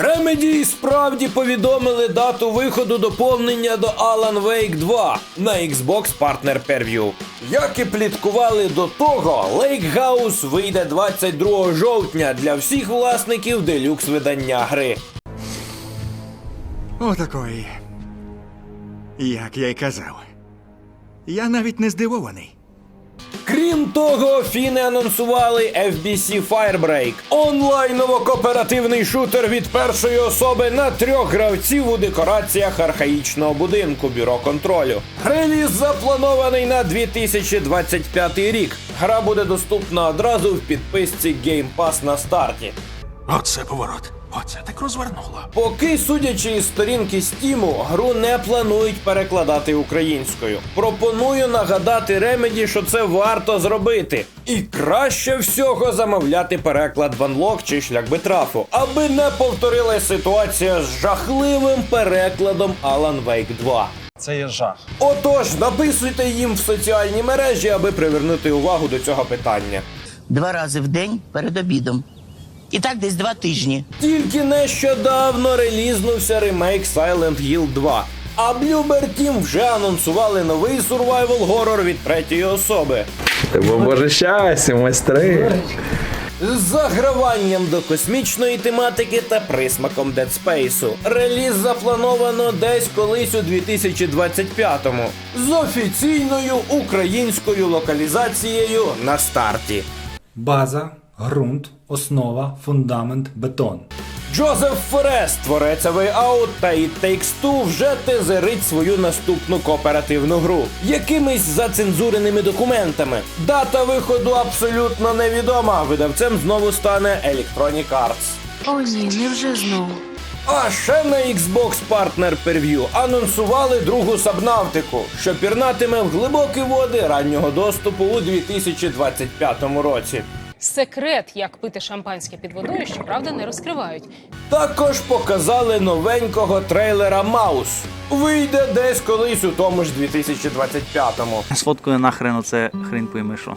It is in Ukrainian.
Remedy справді повідомили дату виходу доповнення до Alan Wake 2 на Xbox Partner Preview. Як і пліткували до того, Lake House вийде 22 жовтня для всіх власників делюкс видання гри. Отакої. Як я й казав. Я навіть не здивований. Крім того, фіни анонсували FBC Firebreak – онлайново-кооперативний шутер від першої особи на трьох гравців у декораціях архаїчного будинку бюро контролю. Реліз запланований на 2025 рік. Гра буде доступна одразу в підписці Game Pass на старті. Оце поворот. Оце так розвернуло. Поки, судячи із сторінки Стіму, гру не планують перекладати українською. Пропоную нагадати Ремеді, що це варто зробити. І краще всього замовляти переклад в Unlock чи шлях битрафу, аби не повторилась ситуація з жахливим перекладом Alan Wake 2. Це є жах. Отож, написуйте їм в соціальні мережі, аби привернути увагу до цього питання. два рази в день перед обідом. І так десь два тижні. Тільки нещодавно релізнувся ремейк Silent Hill 2. А Bloober Team вже анонсували новий survival горор від третьої особи. Бо боже щастя, майстри. З заграванням до космічної тематики та присмаком Dead Space. Реліз заплановано десь колись у 2025-му з офіційною українською локалізацією на старті. База, ґрунт, основа, фундамент, бетон. Джозеф Форест, творець Out та It Takes Two вже тезерить свою наступну кооперативну гру якимись зацензуреними документами. Дата виходу абсолютно невідома. Видавцем знову стане Electronic Arts. О ні, невже знову? А ще на Xbox Partner Preview анонсували другу сабнавтику, що пірнатиме в глибокі води раннього доступу у 2025 році. Секрет, як пити шампанське під водою, щоправда, не розкривають. Також показали новенького трейлера Маус. Вийде десь колись у тому ж 2025-му. Сфоткою нахрену це хрін пойми що.